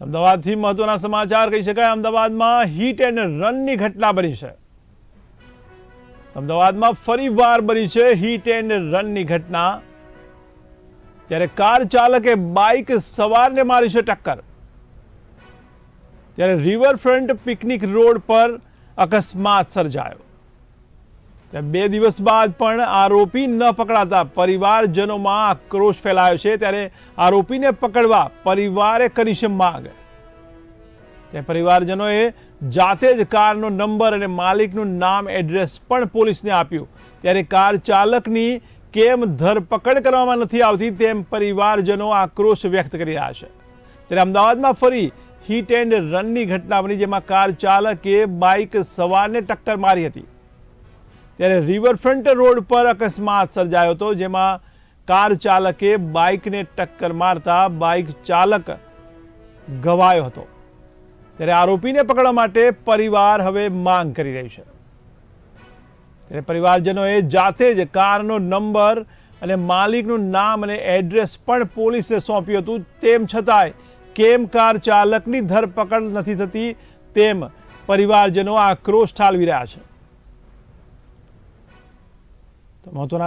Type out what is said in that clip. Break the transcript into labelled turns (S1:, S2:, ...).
S1: અમદાવાદથી મહત્વના સમાચાર કહી શકાય, અમદાવાદમાં હિટ એન્ડ રનની ઘટના બની છે. અમદાવાદમાં ફરી વાર બની છે હિટ એન્ડ રનની ઘટના. ત્યારે કાર ચાલકે બાઇક સવારને મારી છે ટક્કર. ત્યારે રિવરફ્રન્ટ પિકનિક રોડ પર અકસ્માત સર્જાયો. બે દિવસ બાદ પણ આરોપી ન પકડાતા પરિવારજનોમાં આક્રોશ ફેલાયો છે ત્યારે આરોપીને પકડવા પરિવારે કરી છે માંગ. તે પરિવારજનોએ જાતે જ કારનો નંબર અને માલિકનું નામ એડ્રેસ પણ પોલીસને આપ્યું. ત્યારે કાર ચાલકની કેમ ધરપકડ કરવામાં નથી આવતી તેમ પરિવારજનો આક્રોશ વ્યક્ત કરી રહ્યા છે. ત્યારે અમદાવાદમાં ફરી હિટ એન્ડ રનની ઘટના બની જેમાં કાર ચાલકે બાઇક સવારને ટક્કર મારી હતી. ત્યારે રિવરફ્રન્ટ રોડ પર અકસ્માત સર્જાયો હતો, જેમાં કાર ચાલકે બાઇકને ટક્કર મારતા બાઇક ચાલક ગવાયો હતો. ત્યારે આરોપીને પકડવા માટે પરિવાર હવે માંગ કરી રહી છે. ત્યારે પરિવારજનોએ જાતે જ કારનો નંબર અને માલિકનું નામ અને એડ્રેસ પણ પોલીસે સોંપ્યું હતું. તેમ છતાંય કેમ કાર ચાલકની ધરપકડ નથી થતી તેમ પરિવારજનો આક્રોશ ઠાલવી રહ્યા છે. તો મહત્વના